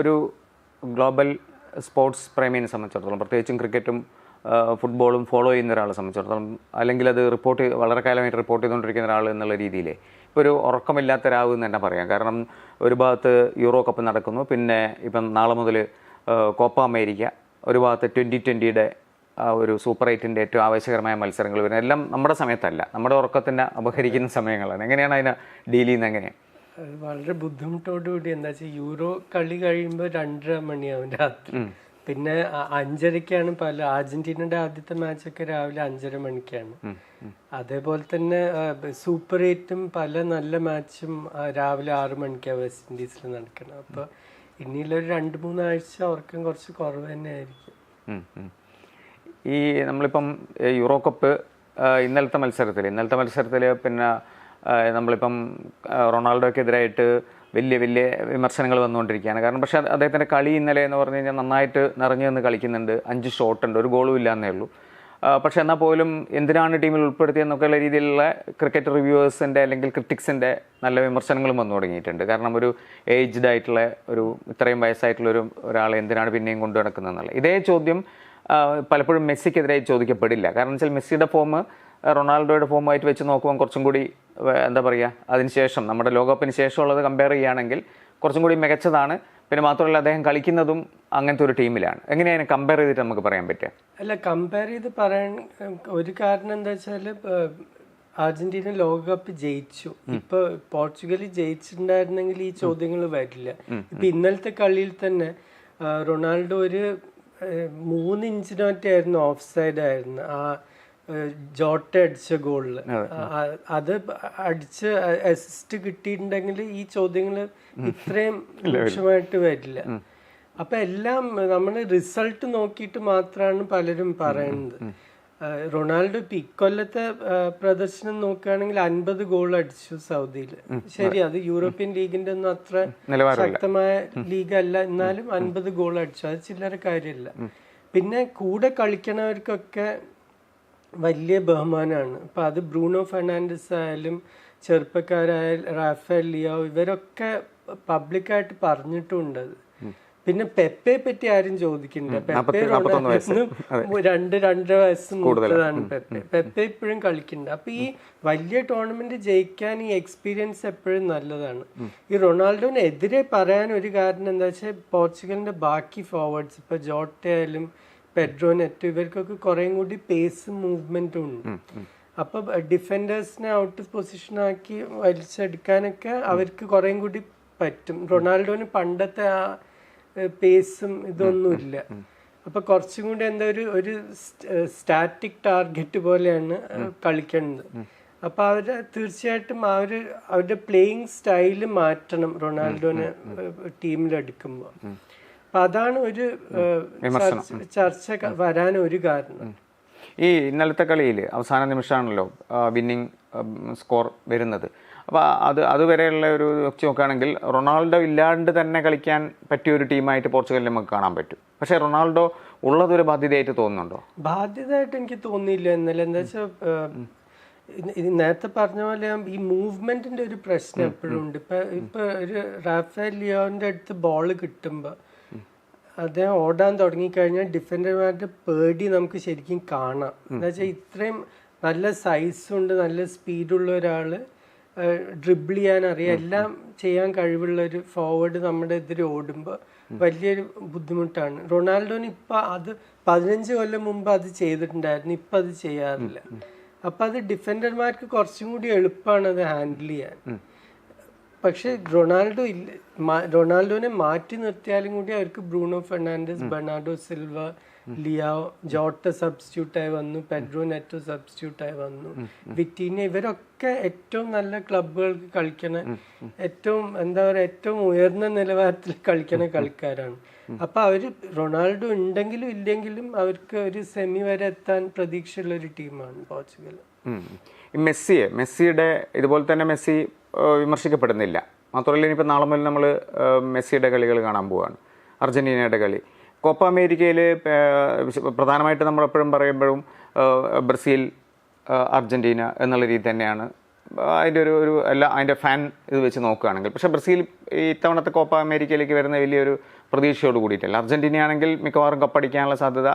ഒരു global sports പ്രേമിയെ സംബന്ധിച്ചിടത്തോളം പ്രത്യേകിച്ചും ക്രിക്കറ്റും ഫുട്ബോളും ഫോളോ ചെയ്യുന്ന ഒരാളെ സംബന്ധിച്ചിടത്തോളം അല്ലെങ്കിൽ അത് റിപ്പോർട്ട് വളരെ കാലമായിട്ട് റിപ്പോർട്ട് ചെയ്തുകൊണ്ടിരിക്കുന്ന ഒരാൾ എന്നുള്ള രീതിയിൽ ഇപ്പോൾ ഒരു ഉറക്കമില്ലാത്ത രാവ് എന്ന് തന്നെ പറയാം. കാരണം ഒരു ഭാഗത്ത് യൂറോ കപ്പ് നടക്കുന്നു പിന്നെ ഇപ്പം നാളെ മുതൽ കോപ്പ അമേരിക്ക ഒരു ഭാഗത്ത് ട്വന്റി ട്വന്റിയുടെ ഒരു സൂപ്പർ എയ്റ്റിന്റെ ഏറ്റവും ആവശ്യകരമായ മത്സരങ്ങൾ വരുന്നത് എല്ലാം നമ്മുടെ സമയത്തല്ല. നമ്മുടെ ഉറക്കത്തിനെ അപഹരിക്കുന്ന സമയങ്ങളാണ്. എങ്ങനെയാണ് അതിനെ ഡീൽ ചെയ്യുന്നത്? എങ്ങനെയാണ്? വളരെ ബുദ്ധിമുട്ടോടുകൂടി എന്താ വെച്ചാൽ യൂറോ കളി കഴിയുമ്പോൾ രണ്ടര മണിയാവും രാത്രി. പിന്നെ അഞ്ചരക്കാണ് അഞ്ചരയ്ക്കാണ് പല അർജന്റീനയുടെ ആദ്യത്തെ മാച്ചൊക്കെ രാവിലെ അഞ്ചര മണിക്കാണ്. അതേപോലെ തന്നെ സൂപ്പർ എയ്റ്റും പല നല്ല മാച്ചും രാവിലെ ആറ് മണിക്കാണ് വെസ്റ്റ് ഇൻഡീസിൽ നടക്കണം അപ്പൊ ഇനിയുള്ളൊരു രണ്ട് മൂന്നാഴ്ച അവർക്കും കുറച്ച് കുറവ് തന്നെ ആയിരിക്കും. ഈ നമ്മളിപ്പം യൂറോ കപ്പ് ഇന്നലത്തെ മത്സരത്തിൽ ഇന്നലത്തെ മത്സരത്തിൽ പിന്നെ നമ്മളിപ്പം റൊണാൾഡോക്കെതിരായിട്ട് വലിയ വലിയ വിമർശനങ്ങൾ വന്നുകൊണ്ടിരിക്കുകയാണ്. കാരണം പക്ഷേ അദ്ദേഹത്തിന്റെ കളി ഇന്നലെ എന്ന് പറഞ്ഞു കഴിഞ്ഞാൽ നന്നായിട്ട് നിറഞ്ഞു നിന്ന് കളിക്കുന്നുണ്ട്. അഞ്ച് ഷോട്ട് ഉണ്ട് ഒരു ഗോളും ഇല്ല എന്നേ ഉള്ളൂ പക്ഷേ എന്നാൽ പോലും എന്തിനാണ് ടീമിൽ ഉൾപ്പെടുത്തിയെന്നൊക്കെയുള്ള രീതിയിലുള്ള ക്രിക്കറ്റ് റിവ്യൂവേഴ്സിന്റെ അല്ലെങ്കിൽ ക്രിറ്റിക്സിന്റെ നല്ല വിമർശനങ്ങളും വന്നു തുടങ്ങിയിട്ടുണ്ട്. കാരണം ഒരു ഏജ്ഡ് ആയിട്ടുള്ള ഒരു ഇത്രയും വയസ്സായിട്ടുള്ള ഒരു ഒരാളെ എന്തിനാണ് പിന്നെയും കൊണ്ടു നടക്കുന്നതെന്നുള്ള. ഇതേ ചോദ്യം പലപ്പോഴും മെസ്സിക്കെതിരെ ചോദിക്കപ്പെടില്ല. കാരണം വെച്ചാൽ മെസ്സിയുടെ ഫോം റൊണാൾഡോയുടെ ഫോമായിട്ട് വെച്ച് നോക്കുമ്പോൾ കുറച്ചും കൂടി എന്താ പറയുക അതിനുശേഷം നമ്മുടെ ലോകകപ്പിന് ശേഷമുള്ളത് കമ്പയർ ചെയ്യുകയാണെങ്കിൽ കുറച്ചും കൂടി മികച്ചതാണ്. പിന്നെ മാത്രമല്ല അദ്ദേഹം കളിക്കുന്നതും അങ്ങനത്തെ ഒരു ടീമിലാണ് എങ്ങനെയാണ് കമ്പയർ ചെയ്തിട്ട് നമുക്ക് പറയാൻ പറ്റുക? അല്ല കമ്പയർ ചെയ്ത് പറയാൻ ഒരു കാരണം എന്താ വെച്ചാൽ അർജന്റീന ലോകകപ്പ് ജയിച്ചു. ഇപ്പൊ പോർച്ചുഗൽ ജയിച്ചിട്ടുണ്ടായിരുന്നെങ്കിൽ ഈ ചോദ്യങ്ങൾ വരില്ല. ഇപ്പൊ ഇന്നലത്തെ കളിയിൽ തന്നെ റൊണാൾഡോ ഒരു മൂന്ന് ഇഞ്ചിനായിരുന്നു ഓഫ് സൈഡ് ആയിരുന്നു ആ ജോട്ട അടിച്ച ഗോളിൽ അത്. അടിച്ച് അസിസ്റ്റ് കിട്ടിയിട്ടുണ്ടെങ്കിൽ ഈ ചോദ്യങ്ങൾ ഇത്രയും ലക്ഷ്യമായിട്ട് വരില്ല. അപ്പൊ എല്ലാം നമ്മൾ റിസൾട്ട് നോക്കിയിട്ട് മാത്രമാണ് പലരും പറയുന്നത് റൊണാൾഡോ ഇപ്പൊ ഇക്കൊല്ലത്തെ ആ, പ്രദർശനം നോക്കുകയാണെങ്കിൽ അൻപത് ഗോൾ അടിച്ചു സൗദിയിൽ ശരി അത് യൂറോപ്യൻ ലീഗിന്റെ ഒന്നും അത്ര ശക്തമായ ലീഗ് അല്ല. എന്നാലും അൻപത് ഗോൾ അടിച്ചു. അത് ചില്ലറ കാര്യമില്ല പിന്നെ കൂടെ കളിക്കണവർക്കൊക്കെ വലിയ ബഹുമാനമാണ് അപ്പോൾ അത് ബ്രൂണോ ഫെർണാണ്ടസ് ആയാലും ചെറുപ്പക്കാരായ റാഫേൽ ലിയോ ഇവരൊക്കെ പബ്ലിക്കായിട്ട് പറഞ്ഞിട്ടുണ്ട് അത്. പിന്നെ പെപ്പയെ പറ്റി ആരും ചോദിക്കുന്നില്ല പെപ്പെ രണ്ട് രണ്ടര വയസ്സ് മൂത്തതാണ് പെപ്പെ. പെപ്പെ ഇപ്പോഴും കളിക്കുന്നുണ്ട്. അപ്പൊ ഈ വലിയ ടൂർണമെന്റ് ജയിക്കാൻ ഈ എക്സ്പീരിയൻസ് എപ്പോഴും നല്ലതാണ്. ഈ റൊണാൾഡോനെതിരെ പറയാൻ ഒരു കാരണം എന്താ വെച്ചാൽ പോർച്ചുഗലിന്റെ ബാക്കി ഫോർവേഡ്സ് ഇപ്പൊ ജോട്ട ആയാലും പെഡ്രോ നെറ്റ് ഇവർക്കൊക്കെ കുറേം കൂടി പേസ് മൂവ്മെന്റും ഉണ്ട്. അപ്പൊ ഡിഫൻഡേഴ്സിനെ ഔട്ട് പൊസിഷൻ ആക്കി വലിച്ചെടുക്കാനൊക്കെ അവർക്ക് കുറേം കൂടി പറ്റും. റൊണാൾഡോന് പണ്ടത്തെ ആ പേസും ഇതൊന്നുമില്ല. അപ്പൊ കുറച്ചും കൂടി എന്താ ഒരു ഒരു സ്റ്റാറ്റിക് ടാർഗറ്റ് പോലെയാണ് കളിക്കേണ്ടത്. അപ്പൊ അവർ തീർച്ചയായിട്ടും അവർ അവരുടെ പ്ലേയിങ് സ്റ്റൈൽ മാറ്റണം റൊണാൾഡോനെ ടീമിലെടുക്കുമ്പോൾ അതാണ് ഒരു ചർച്ച- വരാൻ ഒരു കാരണം. ഈ ഇന്നലത്തെ കളിയിൽ അവസാന നിമിഷമാണല്ലോ വിന്നിങ് സ്കോർ വരുന്നത്. അപ്പോൾ അത് അതുവരെയുള്ള ഒരു വെച്ച് നോക്കുകയാണെങ്കിൽ റൊണാൾഡോ ഇല്ലാണ്ട് തന്നെ കളിക്കാൻ പറ്റിയ ഒരു ടീമായിട്ട് പോർച്ചുഗലിൽ നമുക്ക് കാണാൻ പറ്റും. പക്ഷേ റൊണാൾഡോ ഉള്ളതൊരു ബാധ്യതയായിട്ട് തോന്നുന്നുണ്ടോ? ബാധ്യതയായിട്ട് എനിക്ക് തോന്നിയില്ല. എന്നല്ല എന്താ വെച്ചാൽ നേരത്തെ പറഞ്ഞ പോലെ ഈ മൂവ്മെന്റിന്റെ ഒരു പ്രശ്നം എപ്പോഴും ഉണ്ട്. ഇപ്പൊ ഇപ്പൊ ഒരു റാഫേൽ ലിയോന്റെ അടുത്ത് ബോൾ കിട്ടുമ്പോ അദ്ദേഹം ഓടാൻ തുടങ്ങിക്കഴിഞ്ഞാൽ ഡിഫൻഡർമാരുടെ പേടി നമുക്ക് ശരിക്കും കാണാം. എന്താ വെച്ചാൽ ഇത്രയും നല്ല സൈസുണ്ട് നല്ല സ്പീഡുള്ള ഒരാൾ ഡ്രിബിൾ ചെയ്യാൻ അറിയാം. എല്ലാം ചെയ്യാൻ കഴിവുള്ള ഒരു ഫോർവേഡ് നമ്മുടെ എതിരെ ഓടുമ്പോൾ വലിയൊരു ബുദ്ധിമുട്ടാണ്. റൊണാൾഡോന് ഇപ്പം അത് പതിനഞ്ച് കൊല്ലം മുമ്പ് അത് ചെയ്തിട്ടുണ്ടായിരുന്നു. ഇപ്പം അത് ചെയ്യാറില്ല. അപ്പം അത് ഡിഫൻഡർമാർക്ക് കുറച്ചും കൂടി എളുപ്പമാണ് അത് ഹാൻഡിൽ ചെയ്യാൻ. പക്ഷെ റൊണാൾഡോ ഇല്ല റൊണാൾഡോനെ മാറ്റി നിർത്തിയാലും കൂടി അവർക്ക് Bruno Fernandes Bernardo Silva Leo Jota substitute ആയി വന്നു പെഡ്രോ നെറ്റോ സബ്സ്റ്റിറ്റ്യൂട്ട് ആയി വന്നു വിറ്റീന ഇവരൊക്കെ ഏറ്റവും നല്ല ക്ലബുകൾക്ക് കളിക്കണ ഏറ്റവും എന്താ പറയുക ഏറ്റവും ഉയർന്ന നിലവാരത്തിൽ കളിക്കണ കളിക്കാരാണ്. അപ്പൊ അവർ റൊണാൾഡോ ഉണ്ടെങ്കിലും ഇല്ലെങ്കിലും അവർക്ക് ഒരു സെമി വരെ എത്താൻ പ്രതീക്ഷയുള്ള ഒരു ടീമാണ് പോർച്ചുഗൽ. മെസ്സിയെ മെസ്സിയുടെ ഇതുപോലെ തന്നെ മെസ്സി വിമർശിക്കപ്പെടുന്നില്ല. മാത്രമല്ല ഇനിയിപ്പോൾ നാളെ മുതൽ നമ്മൾ മെസ്സിയുടെ കളികൾ കാണാൻ പോവുകയാണ് അർജന്റീനയുടെ കളി. കോപ്പ അമേരിക്കയിൽ പ്രധാനമായിട്ട് നമ്മൾ എപ്പോഴും പറയുമ്പോഴും ബ്രസീൽ അർജന്റീന എന്നുള്ള രീതി തന്നെയാണ്. അതിന്റെ ഒരു ഒരു എല്ലാ അതിന്റെ ഫാൻ ഇത് വെച്ച് നോക്കുകയാണെങ്കിൽ. പക്ഷേ ബ്രസീൽ ഈ ഇത്തവണത്തെ കോപ്പ അമേരിക്കയിലേക്ക് വരുന്ന വലിയൊരു പ്രതീക്ഷയോട് കൂടിയിട്ടല്ല. അർജന്റീനയാണെങ്കിൽ മിക്കവാറും കപ്പടിക്കാനുള്ള സാധ്യത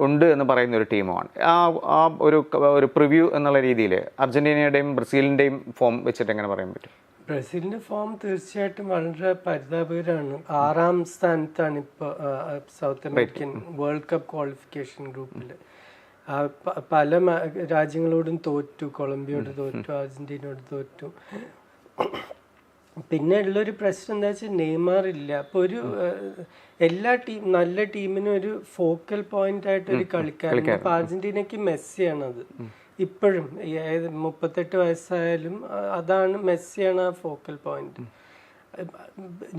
ഉണ്ട് എന്ന് പറയുന്ന ഒരു ടീമുമാണ് ആ ആ ഒരു ഒരു പ്രിവ്യൂ എന്നുള്ള രീതിയിൽ അർജന്റീനയുടെയും ബ്രസീലിന്റെയും ഫോം വെച്ചിട്ട് എങ്ങനെ പറയാൻ പറ്റും? ബ്രസീലിന്റെ ഫോം തീർച്ചയായിട്ടും വളരെ പരിതാപകരമാണ് ആറാം സ്ഥാനത്താണ് ഇപ്പോൾ South American World Cup qualification ഗ്രൂപ്പിൽ പല രാജ്യങ്ങളോടും തോറ്റു. കൊളംബിയോട് തോറ്റു അർജന്റീനയോട് തോറ്റു. പിന്നെ ഉള്ളൊരു പ്രശ്നം എന്താ വെച്ചാൽ നെയ്മാർ ഇല്ല. അപ്പൊ ഒരു എല്ലാ ടീം നല്ല ടീമിനും ഒരു ഫോക്കൽ പോയിന്റ് ആയിട്ട് ഒരു കളിക്കാരൻ. ഇപ്പൊ അർജന്റീനയ്ക്ക് മെസ്സിയാണ് അത് ഇപ്പോഴും ഏത് മുപ്പത്തെട്ട് വയസ്സായാലും അതാണ് മെസ്സിയാണ് ആ ഫോക്കൽ പോയിന്റ്.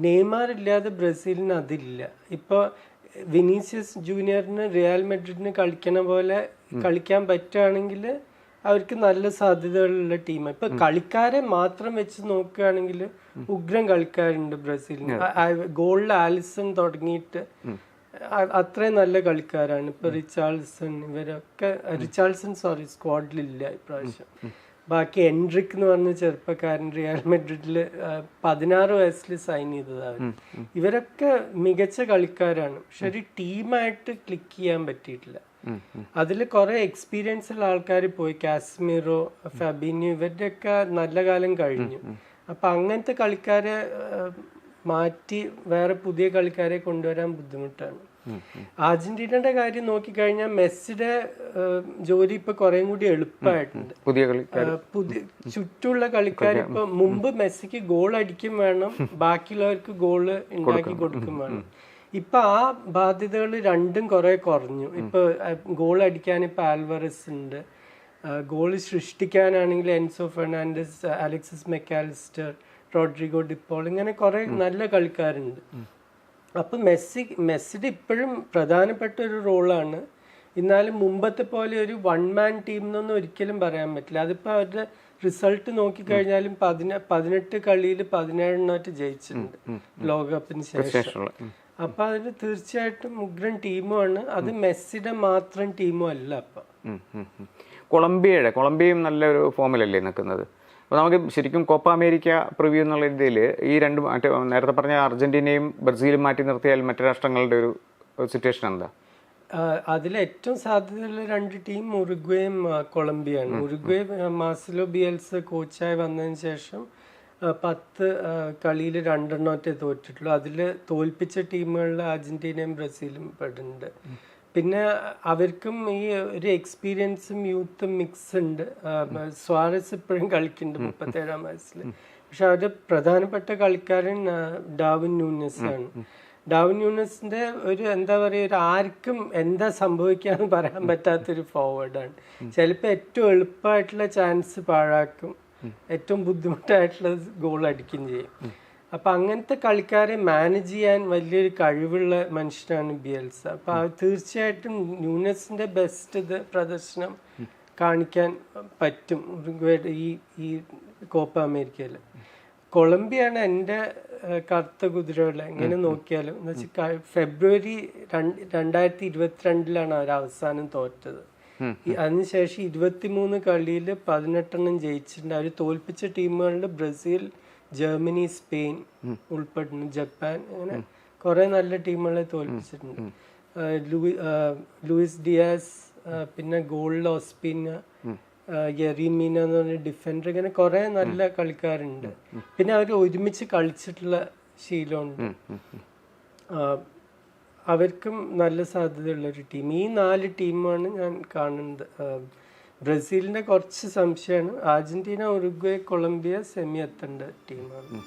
നെയ്മാർ ഇല്ലാതെ ബ്രസീലിന് അതില്ല. ഇപ്പൊ വിനീഷ്യസ് ജൂനിയറിന് റിയൽ മെഡ്രിഡിന് കളിക്കണ പോലെ കളിക്കാൻ പറ്റുകയാണെങ്കിൽ അവർക്ക് നല്ല സാധ്യതകളുള്ള ടീമാണ് ഇപ്പൊ കളിക്കാരെ മാത്രം വെച്ച് നോക്കുകയാണെങ്കിൽ ഉഗ്രം കളിക്കാരുണ്ട് ബ്രസീലിന് ഗോളിൽ ആലിസൺ തുടങ്ങിയിട്ട് അത്രയും നല്ല കളിക്കാരാണ്. ഇപ്പൊ റിച്ചാൾസൺ ഇവരൊക്കെ റിച്ചാൾസൺ സോറി സ്ക്വാഡിലില്ല ഇപ്രാവശ്യം. ബാക്കി എൻട്രിക് എന്ന് പറഞ്ഞ ചെറുപ്പക്കാരൻ റിയൽ മെഡ്രിഡിൽ പതിനാറ് വയസ്സിൽ സൈൻ ചെയ്തതാണ്. ഇവരൊക്കെ മികച്ച കളിക്കാരാണ്. പക്ഷെ ഒരു ടീമായിട്ട് ക്ലിക്ക് ചെയ്യാൻ പറ്റിയിട്ടില്ല. അതിൽ കുറെ എക്സ്പീരിയൻസ് ഉള്ള ആൾക്കാർ പോയി. കാശ്മീറോ ഫബീനിയോ ഇവരുടെയൊക്കെ നല്ല കാലം കഴിഞ്ഞു. അപ്പൊ അങ്ങനത്തെ കളിക്കാരെ മാറ്റി വേറെ പുതിയ കളിക്കാരെ കൊണ്ടുവരാൻ ബുദ്ധിമുട്ടാണ്. അർജന്റീനയുടെ കാര്യം നോക്കിക്കഴിഞ്ഞാൽ മെസ്സിയുടെ ജോലി ഇപ്പൊ കുറേം കൂടി എളുപ്പമായിട്ടുണ്ട് പുതിയ പുതിയ ചുറ്റുള്ള കളിക്കാർ ഇപ്പൊ മുമ്പ് മെസ്സിക്ക് ഗോൾ അടിക്കും വേണം. ബാക്കിയുള്ളവർക്ക് ഗോൾ ഉണ്ടാക്കി കൊടുക്കും വേണം. ഇപ്പൊ ആ ബാധ്യതകൾ രണ്ടും കുറെ കുറഞ്ഞു. ഇപ്പൊ ഗോൾ അടിക്കാൻ ഇപ്പൊ ആൽവറസ് ഉണ്ട്. Goal സൃഷ്ടിക്കാനാണെങ്കിൽ Enzo Fernandez Alexis Mac Allister Rodrigo De Paul ഇങ്ങനെ കുറെ നല്ല കളിക്കാരുണ്ട്. അപ്പൊ മെസ്സി മെസ്സിയുടെ ഇപ്പോഴും പ്രധാനപ്പെട്ട ഒരു റോളാണ്. എന്നാലും മുമ്പത്തെ പോലെ ഒരു വൺ മാൻ ടീം എന്നൊന്നും ഒരിക്കലും പറയാൻ പറ്റില്ല. അതിപ്പോ അവരുടെ റിസൾട്ട് നോക്കിക്കഴിഞ്ഞാലും പതിന പതിനെട്ട് കളിയിൽ പതിനേഴെണ്ണമായിട്ട് ജയിച്ചിട്ടുണ്ട് ലോകകപ്പിന് ശേഷം. അപ്പൊ അതിൽ തീർച്ചയായിട്ടും ഉഗ്രൻ ടീമുമാണ്. അത് മെസ്സിയുടെ മാത്രം ടീമും അല്ല അപ്പൊ. കൊളംബിയയുടെ കൊളംബിയയും നല്ലൊരു ഫോമിലല്ലേ നിൽക്കുന്നത്. അപ്പോൾ നമുക്ക് ശരിക്കും കോപ്പ അമേരിക്ക പ്രിവ്യൂ എന്നുള്ള രീതിയിൽ ഈ രണ്ട് മറ്റേ നേരത്തെ പറഞ്ഞ അർജന്റീനയും ബ്രസീലും മാറ്റി നിർത്തിയാൽ മറ്റു രാഷ്ട്രങ്ങളുടെ ഒരു സിറ്റുവേഷൻ എന്താ? അതിൽ ഏറ്റവും സാധ്യതയുള്ള രണ്ട് ടീം ഉറുഗ്വേയും കൊളംബിയയാണ്. കൊളംബിയാണ് ഉറുഗ്വേ മാസിലോ ബിയൽസ് കോച്ചായി വന്നതിന് ശേഷം പത്ത് കളിയിൽ രണ്ടെണ്ണമൊറ്റേ തോറ്റിട്ടുള്ളൂ. അതിൽ തോൽപ്പിച്ച ടീമുകളിൽ അർജന്റീനയും ബ്രസീലും പെടുന്നുണ്ട്. പിന്നെ അവർക്കും ഈ ഒരു എക്സ്പീരിയൻസും യൂത്തും മിക്സ് ഉണ്ട് സ്വാരസ് ഇപ്പോഴും കളിക്കുന്നുണ്ട് മുപ്പത്തേഴാം വയസ്സിൽ പക്ഷെ അവരുടെ പ്രധാനപ്പെട്ട കളിക്കാരൻ ഡാവിൻ ന്യൂനസ് ആണ് ഡാവിൻ ന്യൂനസിന്റെ ഒരു എന്താ പറയുക ഒരു ആർക്കും എന്താ സംഭവിക്കാന്ന് പറയാൻ പറ്റാത്തൊരു ഫോർവേഡാണ് ചിലപ്പോൾ ഏറ്റവും എളുപ്പമായിട്ടുള്ള ചാൻസ് പാഴാക്കും. ഏറ്റവും ബുദ്ധിമുട്ടായിട്ടുള്ള ഗോൾ അടിക്കുകയും ചെയ്യും. അപ്പൊ അങ്ങനത്തെ കളിക്കാരെ മാനേജ് ചെയ്യാൻ വലിയൊരു കഴിവുള്ള മനുഷ്യനാണ് ബിയൽസ. അപ്പൊ തീർച്ചയായിട്ടും ന്യൂനസിന്റെ ബെസ്റ്റ് ഇത് പ്രദർശനം കാണിക്കാൻ പറ്റും. ഈ ഈ കോപ്പ അമേരിക്കയിൽ കൊളംബിയാണ് എന്റെ കറുത്ത കുതിരകളെ എങ്ങനെ നോക്കിയാലും. എന്ന് വെച്ചാൽ ഫെബ്രുവരി രണ്ട് രണ്ടായിരത്തി ഇരുപത്തിരണ്ടിലാണ് അവർ അവസാനം തോറ്റത്. അതിനുശേഷം ഇരുപത്തിമൂന്ന് കളിയിൽ പതിനെട്ടെണ്ണം ജയിച്ചിട്ടുണ്ട്. അവർ തോൽപ്പിച്ച ടീമുകളിൽ ബ്രസീൽ ജർമ്മനി സ്പെയിൻ ഉൾപ്പെടുന്നു. ജപ്പാൻ അങ്ങനെ കുറെ നല്ല ടീമുകളെ തോൽപ്പിച്ചിട്ടുണ്ട്. ലൂയിസ് ഡിയാസ് പിന്നെ ഗോൾഡ് ഓസ്പിന യെറിമീന എന്ന് പറഞ്ഞ ഡിഫൻഡർ ഇങ്ങനെ കുറെ നല്ല കളിക്കാരുണ്ട്. പിന്നെ അവർ ഒരുമിച്ച് കളിച്ചിട്ടുള്ള ശീലമുണ്ട്. അവർക്കും നല്ല സാധ്യതയുള്ള ഒരു ടീം ഈ നാല് ടീമാണ് ഞാൻ കാണുന്നത്. ബ്രസീലിന്റെ കുറച്ച് സംശയമാണ്. അർജന്റീന ഉറുഗ്വേ കൊളംബിയ സെമി എത്തേണ്ട ടീമാണ്